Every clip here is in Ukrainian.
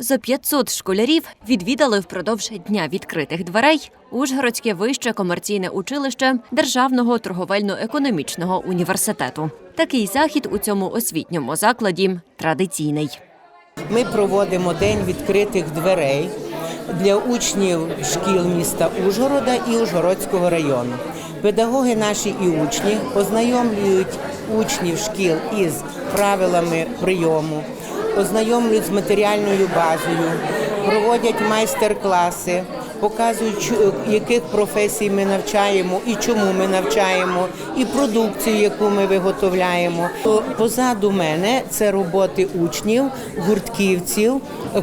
Зо 500 школярів відвідали впродовж дня відкритих дверей Ужгородське вище комерційне училище Державного торговельно-економічного університету. Такий захід у цьому освітньому закладі традиційний. Ми проводимо день відкритих дверей для учнів шкіл міста Ужгорода і Ужгородського району. Педагоги наші і учні ознайомлюють учнів шкіл із правилами прийому, ознайомлюють з матеріальною базою, проводять майстер-класи, показують, яких професій ми навчаємо і чому ми навчаємо, і продукцію, яку ми виготовляємо. Позаду мене це роботи учнів, гуртківців,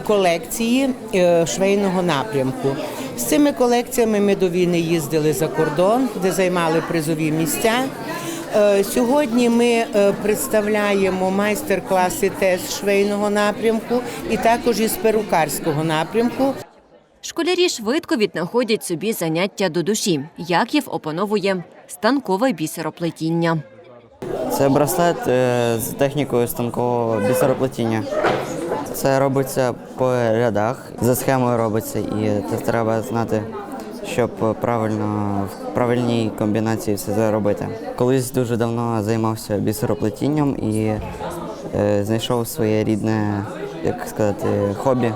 колекції е, швейного напрямку. З цими колекціями ми до війни їздили за кордон, де займали призові місця. Е, Сьогодні ми е, представляємо майстер-класи теж швейного напрямку і також із перукарського напрямку. Школярі швидко віднаходять собі заняття до душі. Яків опановує станкове бісероплетіння. Це браслет е, з технікою станкового бісероплетіння. Це робиться по рядах, за схемою робиться, і це треба знати, щоб правильно в правильній комбінації все це робити. Колись дуже давно займався бісероплетінням і е, знайшов своє рідне, як сказати, хобі.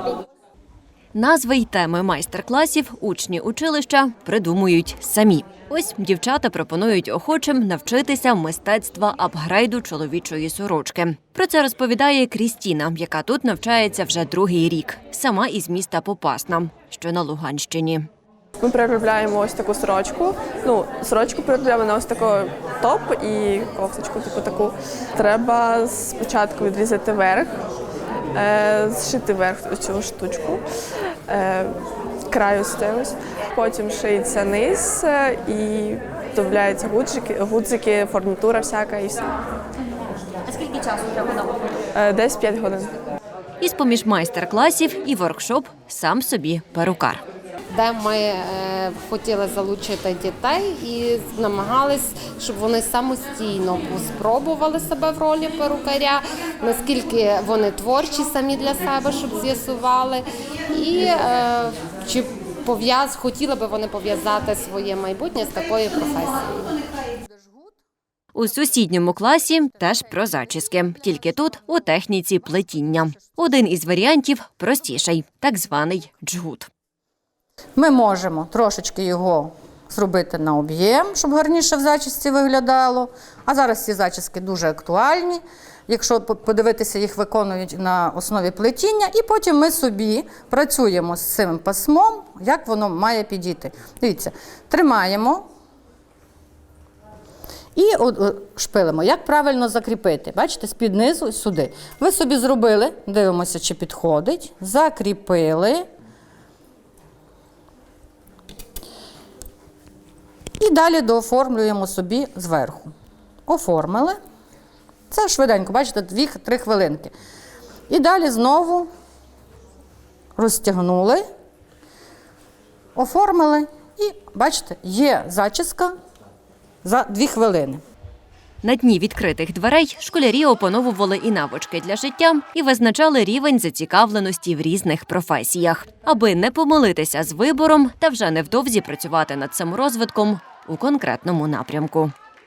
Назви й теми майстер-класів учні училища придумують самі. Ось дівчата пропонують охочим навчитися мистецтва апгрейду чоловічої сорочки. Про це розповідає Крістіна, яка тут навчається вже другий рік, сама із міста Попасна, що на Луганщині. Ми переробляємо ось таку сорочку. Ну, сорочку переробляємо на ось такий топ і кофточку, типу таку. Треба спочатку відрізати верх, е, зшити верх цю штучку, е, краю це ось. Потім шиється низ е, і вставляються гудзики, гудзики, фурнітура всяка і все. А скільки часу треба на Е, Десь 5 годин. Із поміж майстер-класів і воркшоп сам собі перукар. Де ми е, хотіли залучити дітей і намагались, щоб вони самостійно спробували себе в ролі перукаря, наскільки вони творчі самі для себе, щоб з'ясували, і е, чи пов'яз, хотіли би вони пов'язати своє майбутнє з такою професією. У сусідньому класі теж про зачіски, тільки тут у техніці плетіння. Один із варіантів простіший, так званий джгут. Ми можемо трошечки його зробити на об'єм, щоб гарніше в зачісці виглядало. А зараз ці зачіски дуже актуальні. Якщо подивитися, їх виконують на основі плетіння, і потім ми собі працюємо з цим пасмом, як воно має підійти. Дивіться, тримаємо і шпилимо. Як правильно закріпити? Бачите, з-під низу сюди. Ви собі зробили, дивимося, чи підходить, закріпили. І далі дооформлюємо собі зверху. Оформили. Це швиденько, бачите, 2-3 хвилинки. І далі знову розтягнули, оформили. І бачите, є зачіска за 2 хвилини. На дні відкритих дверей школярі опановували і навички для життя, і визначали рівень зацікавленості в різних професіях, аби не помилитися з вибором та вже невдовзі працювати над саморозвитком у конкретному напрямку.